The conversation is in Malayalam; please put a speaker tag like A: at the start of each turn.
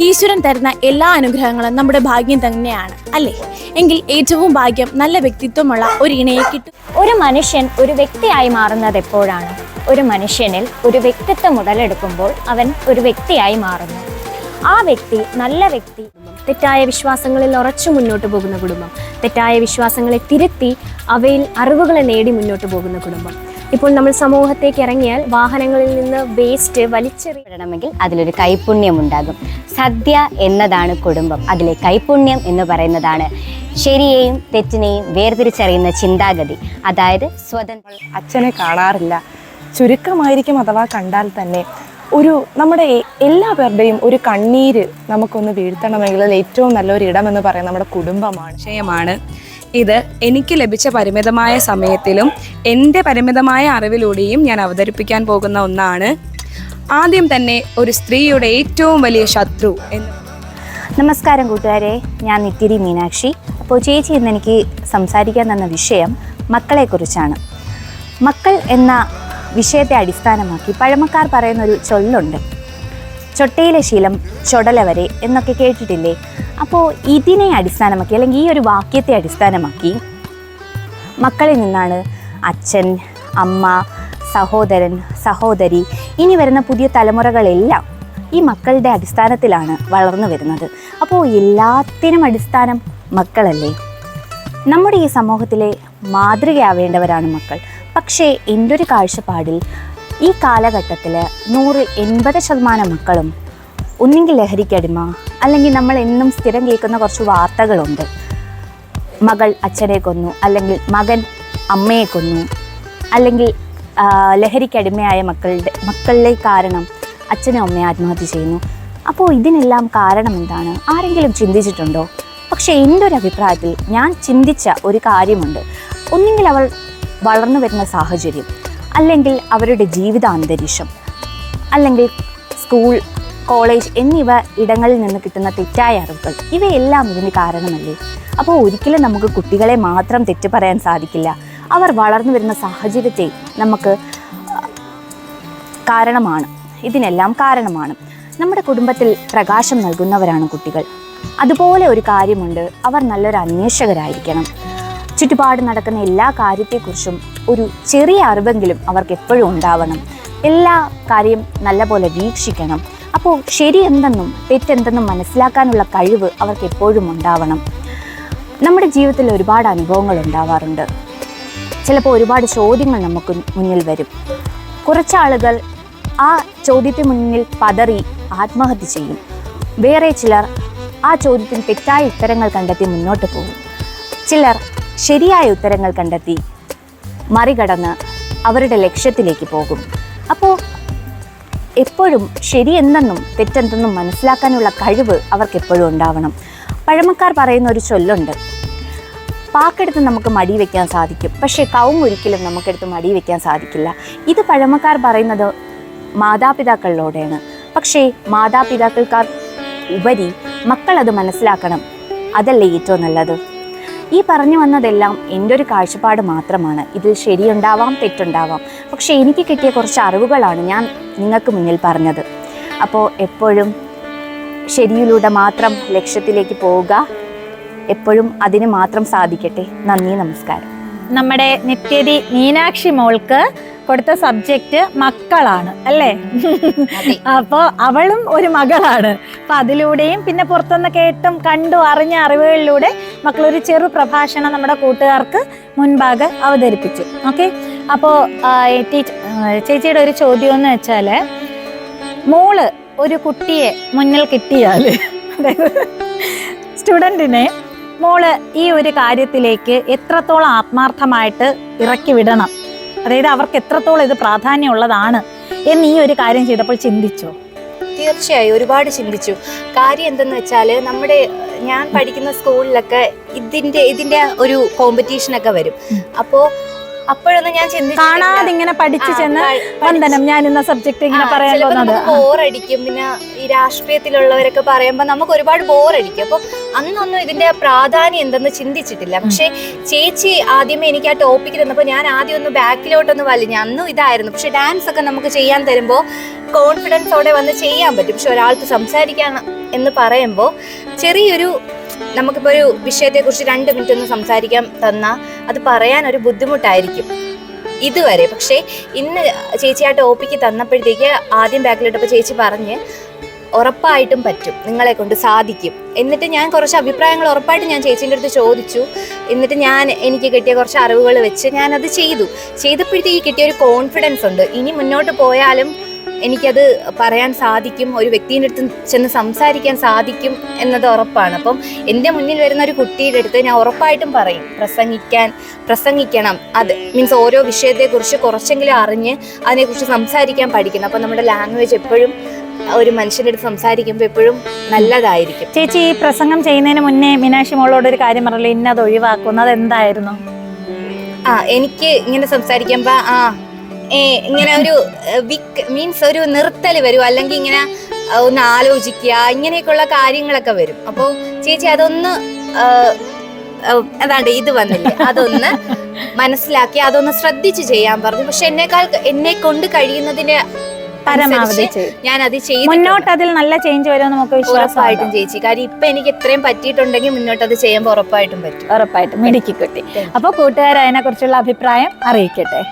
A: ഈശ്വരൻ തരുന്ന എല്ലാ അനുഗ്രഹങ്ങളും നമ്മുടെ ഭാഗ്യം തന്നെയാണ് അല്ലേ? എങ്കിൽ ഏറ്റവും ഭാഗ്യം നല്ല വ്യക്തിത്വമുള്ള ഒരു ഇണയെ കിട്ടും.
B: ഒരു മനുഷ്യൻ ഒരു വ്യക്തിയായി മാറുന്നത് എപ്പോഴാണ്? ഒരു മനുഷ്യനിൽ ഒരു വ്യക്തിത്വം ഉടലെടുക്കുമ്പോൾ അവൻ ഒരു വ്യക്തിയായി മാറുന്നു. ആ വ്യക്തി നല്ല വ്യക്തി തെറ്റായ വിശ്വാസങ്ങളിൽ ഉറച്ചു മുന്നോട്ട് പോകുന്ന കുടുംബം. തെറ്റായ വിശ്വാസങ്ങളെ തിരുത്തി അവയിൽ അറിവുകളെ നേടി മുന്നോട്ട് പോകുന്ന കുടുംബം. ഇപ്പോൾ നമ്മൾ സമൂഹത്തേക്ക് ഇറങ്ങിയാൽ വാഹനങ്ങളിൽ നിന്ന് വേസ്റ്റ് വലിച്ചെറിയണമെങ്കിൽ അതിലൊരു കൈപുണ്യം ഉണ്ടാകും സദ്യ എന്നതാണ് കുടുംബം. അതിലെ കൈപുണ്യം എന്ന് പറയുന്നതാണ് ശരിയെയും തെറ്റിനെയും വേർതിരിച്ചറിയുന്ന ചിന്താഗതി. അതായത് സ്വതന്ത്ര
C: അച്ഛനെ കാണാറില്ല. ചുരുക്കമായിരിക്കും അഥവാ കണ്ടാൽ തന്നെ. ഒരു നമ്മുടെ എല്ലാ പേരുടെയും ഒരു കണ്ണീര് നമുക്കൊന്ന് വീഴ്ത്തണമെങ്കിൽ ഏറ്റവും നല്ലൊരു ഇടം എന്ന് പറയുന്നത് നമ്മുടെ കുടുംബമാണ്
D: വിഷയമാണ് ഇത് എനിക്ക് ലഭിച്ച പരിമിതമായ സമയത്തിലും എന്റെ പരിമിതമായ അറിവിലൂടെയും ഞാൻ അവതരിപ്പിക്കാൻ പോകുന്ന ഒന്നാണ്. ആദ്യം തന്നെ ഒരു സ്ത്രീയുടെ ഏറ്റവും വലിയ ശത്രു എന്ന്.
B: നമസ്കാരം കൂട്ടുകാരെ ഞാൻ നിത്യരി മീനാക്ഷി. അപ്പോൾ ചേച്ചി ഇന്ന് എനിക്ക് സംസാരിക്കാൻ തന്ന വിഷയം മക്കളെക്കുറിച്ചാണ്. മക്കൾ എന്ന വിഷയത്തെ അടിസ്ഥാനമാക്കി പഴമക്കാർ പറയുന്ന ഒരു ചൊല്ലുണ്ട്. ചൊട്ടയിലെ ശീലം ചൊടലവരെ എന്നൊക്കെ കേട്ടിട്ടില്ലേ? അപ്പോൾ ഇതിനെ അടിസ്ഥാനമാക്കി അല്ലെങ്കിൽ ഈ ഒരു വാക്യത്തെ അടിസ്ഥാനമാക്കി മക്കളിൽ നിന്നാണ് അച്ഛൻ അമ്മ സഹോദരൻ സഹോദരി ഇനി വരുന്ന പുതിയ തലമുറകളെല്ലാം ഈ മക്കളുടെ അടിസ്ഥാനത്തിലാണ് വളർന്നു വരുന്നത്. അപ്പോൾ എല്ലാത്തിനും അടിസ്ഥാനം മക്കളല്ലേ? നമ്മുടെ ഈ സമൂഹത്തിലെ മാതൃകയാവേണ്ടവരാണ് മക്കൾ. പക്ഷേ എന്റെ ഒരു കാഴ്ചപ്പാടിൽ ഈ കാലഘട്ടത്തിൽ നൂറ് എൺപത് ശതമാനം മക്കളും ഒന്നെങ്കിൽ ലഹരിക്കടിമ അല്ലെങ്കിൽ നമ്മൾ എന്നും സ്ഥിരം കേൾക്കുന്ന കുറച്ച് വാർത്തകളുണ്ട്. മകൾ അച്ഛനെ കൊന്നു അല്ലെങ്കിൽ മകൻ അമ്മയെ കൊന്നു അല്ലെങ്കിൽ ലഹരിക്കടിമയായ മക്കളുടെ മക്കളിലെ കാരണം അച്ഛനും അമ്മയും ആത്മഹത്യ ചെയ്യുന്നു. അപ്പോൾ ഇതിനെല്ലാം കാരണം എന്താണ്? ആരെങ്കിലും ചിന്തിച്ചിട്ടുണ്ടോ? പക്ഷേ എന്റെ ഒരു അഭിപ്രായത്തിൽ ഞാൻ ചിന്തിച്ച ഒരു കാര്യമുണ്ട്. ഒന്നെങ്കിൽ അവൾ വളർന്നു വരുന്ന സാഹചര്യം. അല്ലെങ്കിൽ അവരുടെ ജീവിത അന്തരീക്ഷം. അല്ലെങ്കിൽ സ്കൂൾ കോളേജ് എന്നിവ ഇടങ്ങളിൽ നിന്ന് കിട്ടുന്ന തെറ്റായ അറിവുകൾ. ഇവയെല്ലാം ഇതിന് കാരണമല്ലേ? അപ്പോൾ ഒരിക്കലും നമുക്ക് കുട്ടികളെ മാത്രം തെറ്റ് പറയാൻ സാധിക്കില്ല. അവർ വളർന്നു വരുന്ന സാഹചര്യത്തെ നമുക്ക് കാരണമാണ്. ഇതിനെല്ലാം കാരണമാണ്. നമ്മുടെ കുടുംബത്തിൽ പ്രകാശം നൽകുന്നവരാണ് കുട്ടികൾ. അതുപോലെ ഒരു കാര്യമുണ്ട്. അവർ നല്ലൊരു അന്വേഷകരായിരിക്കണം. ചുറ്റുപാട് നടക്കുന്ന എല്ലാ കാര്യത്തെക്കുറിച്ചും ഒരു ചെറിയ അറിവെങ്കിലും അവർക്ക് എപ്പോഴും ഉണ്ടാവണം. എല്ലാ കാര്യം നല്ലപോലെ വീക്ഷിക്കണം. അപ്പോൾ ശരി എന്തെന്നും തെറ്റെന്തെന്നും മനസ്സിലാക്കാനുള്ള കഴിവ് അവർക്ക് എപ്പോഴും ഉണ്ടാവണം. നമ്മുടെ ജീവിതത്തിൽ ഒരുപാട് അനുഭവങ്ങൾ ഉണ്ടാവാറുണ്ട്. ചിലപ്പോൾ ഒരുപാട് ചോദ്യങ്ങൾ നമുക്ക് മുന്നിൽ വരും. കുറച്ചാളുകൾ ആ ചോദ്യത്തിന് മുന്നിൽ പതറി ആത്മഹത്യ ചെയ്യും. വേറെ ചിലർ ആ ചോദ്യത്തിന് തെറ്റായ ഉത്തരങ്ങൾ കണ്ടെത്തി മുന്നോട്ട് പോകും. ചിലർ ശരിയായ ഉത്തരങ്ങൾ കണ്ടെത്തി. മറികടന്ന് അവരുടെ ലക്ഷ്യത്തിലേക്ക് പോകും. അപ്പോൾ എപ്പോഴും ശരിയെന്തെന്നും തെറ്റെന്തെന്നും മനസ്സിലാക്കാനുള്ള കഴിവ് അവർക്ക് എപ്പോഴും ഉണ്ടാവണം. പഴമക്കാർ പറയുന്ന ഒരു ചൊല്ലുണ്ട്. പാക്കെടുത്ത് നമുക്ക് മടി വയ്ക്കാൻ സാധിക്കും. പക്ഷേ കവും ഒരിക്കലും നമുക്കെടുത്ത് മടി വയ്ക്കാൻ സാധിക്കില്ല. ഇത് പഴമക്കാർ പറയുന്നത് മാതാപിതാക്കളിലൂടെയാണ് പക്ഷേ മാതാപിതാക്കൾക്കാർ ഉപരി മക്കളത് മനസ്സിലാക്കണം. അതല്ലേ ഏറ്റവും നല്ലത്. ഈ പറഞ്ഞു വന്നതെല്ലാം എന്റെ ഒരു കാഴ്ചപ്പാട് മാത്രമാണ്. ഇതിൽ ശരിയുണ്ടാവാം തെറ്റുണ്ടാവാം. പക്ഷേ എനിക്ക് കിട്ടിയ കുറച്ച് അറിവുകളാണ് ഞാൻ നിങ്ങൾക്ക് മുന്നിൽ പറഞ്ഞത്. അപ്പോൾ എപ്പോഴും ശരിയിലൂടെ മാത്രം ലക്ഷ്യത്തിലേക്ക് പോവുക. എപ്പോഴും അതിന് മാത്രം സാധിക്കട്ടെ. നന്ദി നമസ്കാരം.
E: നമ്മുടെ നിത്യതി മീനാക്ഷി മോൾക്ക് കൊടുത്ത സബ്ജക്റ്റ് മക്കളാണ് അല്ലേ? അപ്പോൾ അവളും ഒരു മകളാണ്. അപ്പൊ അതിലൂടെയും പിന്നെ പുറത്തുനിന്ന് കേട്ടും കണ്ടും അറിഞ്ഞ അറിവുകളിലൂടെ മക്കളൊരു ചെറു പ്രഭാഷണം നമ്മുടെ കൂട്ടുകാർക്ക് മുൻപാകെ അവതരിപ്പിച്ചു. ഓക്കെ? അപ്പോൾ ചേച്ചിയുടെ ഒരു ചോദ്യം എന്ന് വെച്ചാൽ മോൾ ഒരു കുട്ടിയെ മുന്നിൽ കിട്ടിയാൽ അതായത് സ്റ്റുഡന്റിനെ മോൾ ഈ ഒരു കാര്യത്തിലേക്ക് എത്രത്തോളം ആത്മാർത്ഥമായിട്ട് ഇറക്കി വിടണം? അതായത് അവർക്ക് എത്രത്തോളം ഇത് പ്രാധാന്യമുള്ളതാണ് എന്ന് ഈ ഒരു കാര്യം ചെയ്തപ്പോൾ ചിന്തിച്ചോ?
B: തീർച്ചയായും ഒരുപാട് ചിന്തിച്ചു. കാര്യം എന്തെന്ന് വെച്ചാൽ നമ്മുടെ ഞാൻ പഠിക്കുന്ന സ്കൂളിലൊക്കെ ഇതിന്റെ ഇതിന്റെ ഒരു കോമ്പറ്റീഷനൊക്കെ വരും. അപ്പോൾ
F: അപ്പോഴൊന്നും ഞാൻ.
E: കാണാതെ ഇങ്ങനെ പഠിച്ചു ചെന്ന് വന്ദനം. ഞാൻ ഇന്ന സബ്ജക്ട് ഇങ്ങനെ പറയാൻ പോകുന്നത്.
F: ബോറടിക്കും പിന്നെ ഈ രാഷ്ട്രീയത്തിലുള്ളവരൊക്കെ പറയുമ്പോൾ നമുക്ക് ഒരുപാട് ബോറടിക്കും അപ്പൊ അന്നൊന്നും ഇതിന്റെ പ്രാധാന്യം എന്തെന്ന് ചിന്തിച്ചിട്ടില്ല. പക്ഷെ ചേച്ചി ആദ്യമേ എനിക്ക് ആ ടോപ്പിക്ക് തന്നപ്പോൾ ഞാൻ ആദ്യം ഒന്ന് ബാക്കിലോട്ടൊന്ന് വലിഞ്ഞു. അന്നും ഇതായിരുന്നു. പക്ഷെ ഡാൻസ് ഒക്കെ നമുക്ക് ചെയ്യാൻ തരുമ്പോൾ കോൺഫിഡൻസോടെ വന്ന് ചെയ്യാൻ പറ്റും. പക്ഷെ ഒരാൾക്ക് സംസാരിക്കാൻ എന്ന് പറയുമ്പോൾ ചെറിയൊരു നമുക്കിപ്പോൾ ഒരു വിഷയത്തെക്കുറിച്ച് രണ്ട് മിനിറ്റ് ഒന്ന് സംസാരിക്കാൻ തന്നാൽ അത് പറയാൻ ഒരു ബുദ്ധിമുട്ടായിരിക്കും. ഇതുവരെ. പക്ഷേ ഇന്ന് ചേച്ചി ആ ടോപ്പിക്ക് തന്നപ്പോഴത്തേക്ക് ആദ്യം ബാക്കിലിട്ടപ്പോൾ ചേച്ചി പറഞ്ഞ് ഉറപ്പായിട്ടും പറ്റും നിങ്ങളെ കൊണ്ട് സാധിക്കും. എന്നിട്ട് ഞാൻ കുറച്ച് അഭിപ്രായങ്ങൾ ഉറപ്പായിട്ട് ഞാൻ ചേച്ചീന്റെ അടുത്ത് ചോദിച്ചു. എന്നിട്ട് ഞാൻ എനിക്ക് കിട്ടിയ കുറച്ച് അറിവുകൾ വെച്ച് ഞാനത് ചെയ്തു. ചെയ്തപ്പോഴത്തേക്ക് കിട്ടിയ ഒരു കോൺഫിഡൻസ് ഉണ്ട്. ഇനി മുന്നോട്ട് പോയാലും എനിക്കത് പറയാൻ സാധിക്കും ഒരു വ്യക്തിന്റെ അടുത്ത് ചെന്ന് സംസാരിക്കാൻ സാധിക്കും എന്നത് ഉറപ്പാണ്. അപ്പം എന്റെ മുന്നിൽ വരുന്ന ഒരു കുട്ടിയുടെ അടുത്ത് ഞാൻ ഉറപ്പായിട്ടും പറയും പ്രസംഗിക്കാൻ പ്രസംഗിക്കണം. അത് മീൻസ് ഓരോ വിഷയത്തെക്കുറിച്ച് കുറച്ചെങ്കിലും അറിഞ്ഞ് അതിനെക്കുറിച്ച് സംസാരിക്കാൻ പഠിക്കണം. അപ്പം നമ്മുടെ ലാംഗ്വേജ് എപ്പോഴും ഒരു മനുഷ്യന്റെ അടുത്ത് സംസാരിക്കുമ്പോൾ എപ്പോഴും നല്ലതായിരിക്കും.
E: ചേച്ചി ഈ പ്രസംഗം ചെയ്യുന്നതിന് മുന്നേ മീനാക്ഷി മോളോട് ഒരു കാര്യം പറഞ്ഞില്ല? ഇന്നത് ഒഴിവാക്കുന്നത് എന്തായിരുന്നു
F: ആ എനിക്ക് ഇങ്ങനെ സംസാരിക്കുമ്പോൾ ആ ഇങ്ങനെ ഒരു വിക്ക് മീൻസ് ഒരു നിർത്തൽ വരും. അല്ലെങ്കിൽ ഇങ്ങനെ ഒന്ന് ആലോചിക്കുക ഇങ്ങനെയൊക്കെയുള്ള കാര്യങ്ങളൊക്കെ വരും. അപ്പോൾ ചേച്ചി അതൊന്ന് അതാണ്ട് ഇത് വന്നില്ല? അതൊന്ന് മനസ്സിലാക്കി അതൊന്ന് ശ്രദ്ധിച്ച് ചെയ്യാൻ പറഞ്ഞു. പക്ഷെ എന്നെക്കാൾ എന്നെ കൊണ്ട് കഴിയുന്നതിന്
E: പരമാവധി ചെയ്യും
F: ഞാൻ അത് ചെയ്തു
E: മുന്നോട്ട് അതിൽ നല്ല ചേഞ്ച് വരുമെന്ന് നമുക്ക്
F: ഉറപ്പായിട്ടും ചേച്ചി. കാര്യം ഇപ്പൊ എനിക്ക് ഇത്രയും പറ്റിയിട്ടുണ്ടെങ്കിൽ മുന്നോട്ട് അത് ചെയ്യുമ്പോൾ ഉറപ്പായിട്ടും പറ്റും.
E: ഉറപ്പായിട്ടും. മിടുക്കി കുട്ടി. അപ്പോൾ കൂട്ടുകാർ അതിനെക്കുറിച്ചുള്ള അഭിപ്രായം അറിയിക്കട്ടെ.